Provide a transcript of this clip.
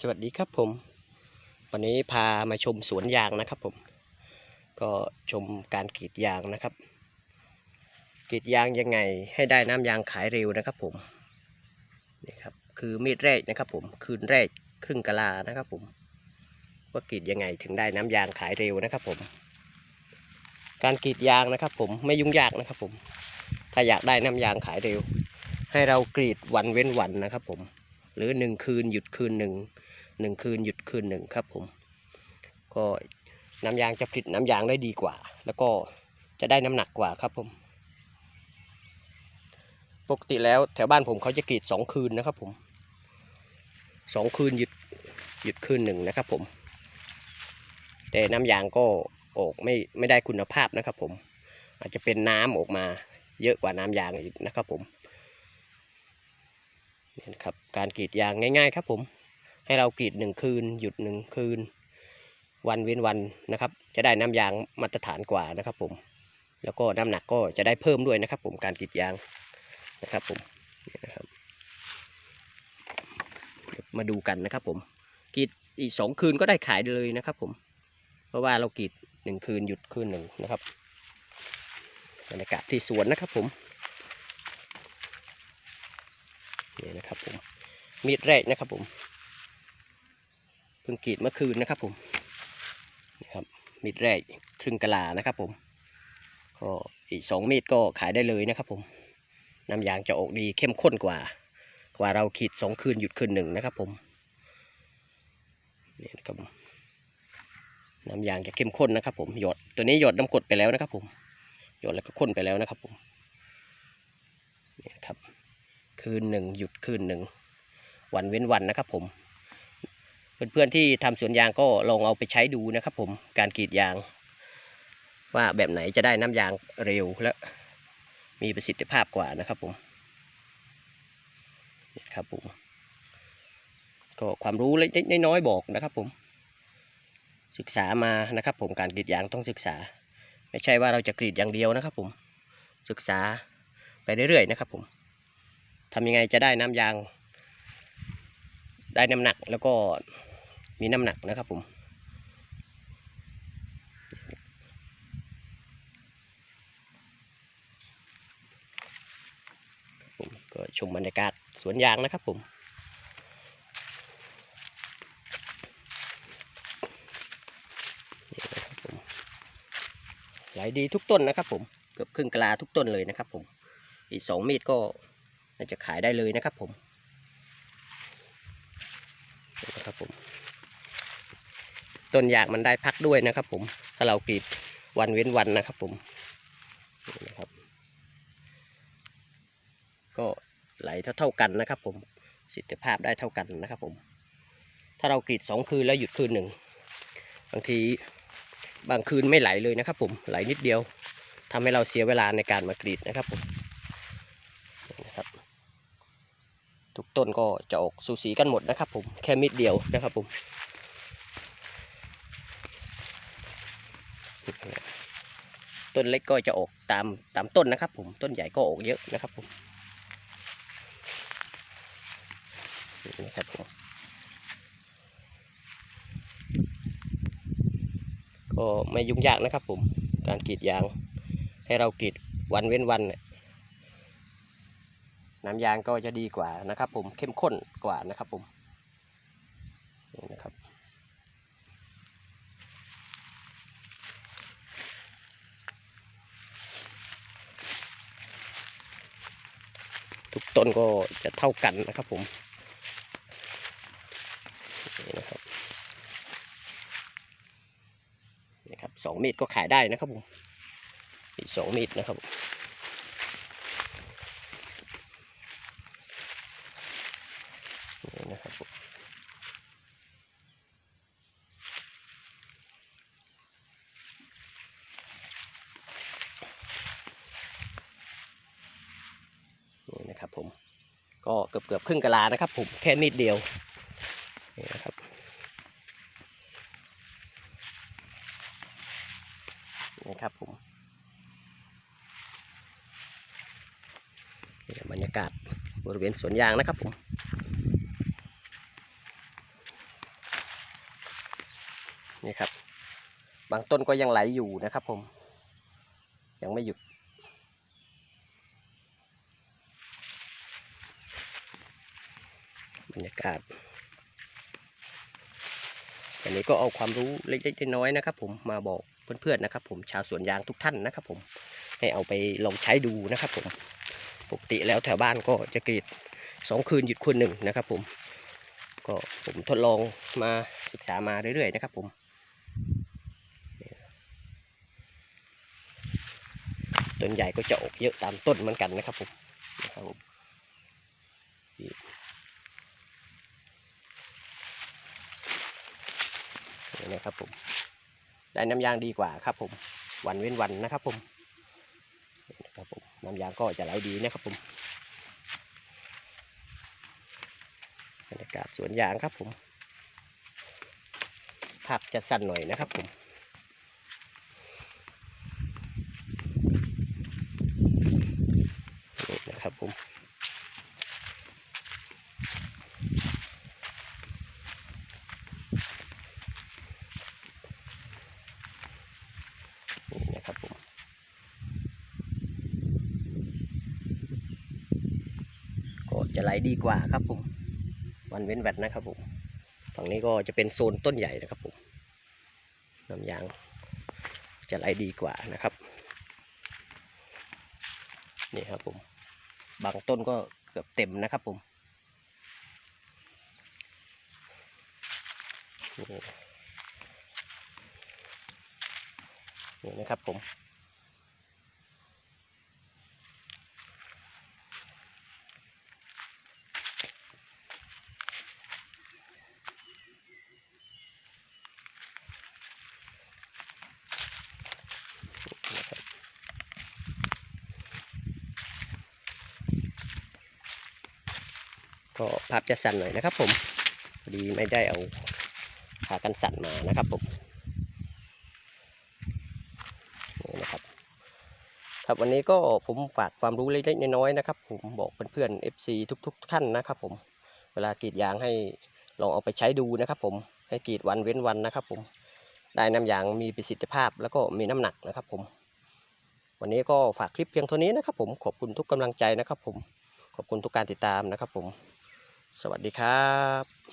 สวัสดีครับผม วันนี้พามาชมสวนยางนะครับผม ก็ชมการกรีดยางนะครับกรีดยางยังไงให้ได้น้ำยางขายเร็วนะครับผมนี่ครับคือมีดแรกนะครับผมคืนแรกครึ่งกะลานะครับผม ว่ากรีดยังไงถึงได้น้ำยางขายเร็วนะครับผม การกรีดยางนะครับผมไม่ยุ่งยากนะครับผม ถ้าอยากได้น้ำยางขายเร็ว ให้เรากรีดวันเว้นวันนะครับผม หรือหนึ่งคืนหยุดคืนหนึ่งหนึ่งคืนหยุดคืนหนึ่งครับผม ก็น้ำยางจะผลิตน้ำยางได้ดีกว่า แล้วก็จะได้น้ำหนักกว่าครับผม ปกติแล้วแถวบ้านผมเขาจะกรีดสองคืนนะครับผมสองคืนหยุดหยุดคืนหนึ่งนะครับผม แต่น้ำยางก็ออกไม่ไม่ได้คุณภาพนะครับผม อาจจะเป็นน้ำออกมาเยอะกว่าน้ำยางอีกนะครับผม นี่นะครับการกรีดยางง่าย ๆ ครับผม ให้เรากรีดหนึ่งคืน หยุดหนึ่งคืน วันเว้นวันนะครับ จะได้น้ำยางมาตรฐานกว่านะครับ ผม แล้วก็น้ำหนักก็จะได้เพิ่มด้วยนะครับ ผมการกรีดยางนะครับผมนี่นะครับ มาดูกันนะครับ ผมกรีดอีกสองคืนก็ได้ขายเลยนะครับ ผม เพราะว่าเรากรีดหนึ่งคืนหยุดคืนหนึ่งนะครับบรรยากาศที่สวนนะครับผม นี่นะครับผมมีดแรกนะครับผมเพิ่งกรีดเมื่อคืนนะครับผมนี่ครับมีดแรกครึ่งกะลานะครับผมก็อีกสองมีดก็ขายได้เลยนะครับผมน้ำยางจะออกดีเข้มข้นกว่า กว่าเราขีดสองคืนหยุดคืนหนึ่งนะครับผมนี่นะครับน้ำยางจะเข้มข้นนะครับ ผมหยดตัวนี้หยดน้ำกดไปแล้วนะครับ ผมหยดแล้วก็ข้นไปแล้วนะครับผมนี่นะครับ คืนหนึ่งหยุดคืนหนึ่งวันเว้นวันนะครับผม เพื่อนๆที่ทำสวนยางก็ลองเอาไปใช้ดูนะครับผมการกรีดยาง ว่าแบบไหนจะได้น้ำยางเร็วและมีประสิทธิภาพกว่านะครับผมนี่ครับผมก็ความรู้เล็กๆน้อยๆบอกนะครับผมศึกษามานะครับผมการกรีดยางต้องศึกษา ไม่ใช่ว่าเราจะกรีดอย่างเดียวนะครับผมศึกษาไปเรื่อยๆนะครับผม ทำยังไงจะได้น้ำยาง ได้น้ำหนักแล้วก็มีน้ำหนักนะครับผมผมก็ชมบรรยากาศสวนยางนะครับผมไหลดีทุกต้นนะครับผม เกือบครึ่งกลาทุกต้นเลยนะครับผม อีกสองมีดก็ น่าจะขายได้เลยนะครับผมนะครับผม ต้นยางมันได้พักด้วยนะครับ ผม ถ้าเรากรีดวันเว้นวันนะครับ ผมนะครับ ก็ไหลเท่าๆกันนะครับ ผมสิทธิภาพได้เท่ากันนะครับ ผม ถ้าเรากรีดสองคืนแล้วหยุดคืนหนึ่งบางทีบางคืนไม่ไหลเลยนะครับ ผมไหลนิดเดียวทำให้เราเสียเวลาในการมากรีดนะครับผม นะครับ ทุกต้นก็จะออกสูสีกันหมดนะครับผมแค่มิดเดียวนะครับผมต้นเล็กก็จะออกตามตามต้นนะครับ ผมต้นใหญ่ก็ออกเยอะนะครับผมนี่นะครับผมก็ไม่ยุ่งยากนะครับผมการกรีดยางให้เรากรีดวันเว้นวันเน้ำยางก็จะดีกว่านะครับ ผมเข้มข้นกว่านะครับผมนี่นะครับทุกต้นก็จะเท่ากันนะครับผมนี่นะครับนี่ครับสองเมีดก็ขายได้นะครับผมอีกสองเมีดนะครับ นี่นะครับผมนี่นะครับผม ก็เกือบเกือบครึ่งกะลานะครับ ผมแค่นิดเดียวนี่นะครับนี่ครับผมบรรยากาศบริเวณสวนยางนะครับผมนี่ครับ บางต้นก็ยังไหลอยู่นะครับผม ยังไม่หยุด บรรยากาศ อันนี้ก็เอาความรู้เล็กๆน้อยๆนะครับ ผมมาบอกเพื่อนๆนะครับ ผมชาวสวนยางทุกท่านนะครับ ผมให้เอาไปลองใช้ดูนะครับ ผมปกติแล้วแถวบ้านก็จะกรีดสองคืนหยุดคืนหนึ่งนะครับ ผมก็ผมทดลองมาศึกษามาเรื่อยๆนะครับ ผมต้นใหญ่ก็จะออกเยอะตามต้นเหมือนกันนะครับผมนะครับผม นี่นะครับผม ได้น้ำยางดีกว่าครับผม วันเว้นวันนะครับผมนะครับผมน้ำยางก็จะไหลดีนะครับผมบรรยากาศสวนยางครับผม ผักจะสั้นหน่อยนะครับผมนี่นะครับผมนี่นะครับผม ก็ จะไหลดีกว่าครับผม วันเว้นวันนะครับผมฝั่งนี้ก็จะเป็นโซนต้นใหญ่นะครับผมน้ำยางจะไหลดีกว่านะครับ นี่ครับผม บางต้นก็เกือบเต็มนะครับผมนี่นี่นะครับผม ก็ภาพจะสั่นหน่อยนะครับ ผมดีไม่ได้เอาขากันสั่นมานะครับผมนี่นะครับ ครับวันนี้ก็ผมฝากความรู้เล็กๆน้อยๆนะครับ ผมบอกเพื่อนๆ FC ทุก ๆ ท่านนะครับ ผมเวลากรีดยางให้ลองเอาไปใช้ดูนะครับ ผมให้กรีดวันเว้นวันนะครับ ผมได้น้ำยางมีประสิทธิภาพแล้วก็มีน้ำหนักนะครับ ผม วันนี้ก็ฝากคลิปเพียงเท่านี้นะครับ ผมขอบคุณทุกกำลังใจนะครับ ผมขอบคุณทุกการติดตามนะครับ ผม สวัสดีครับ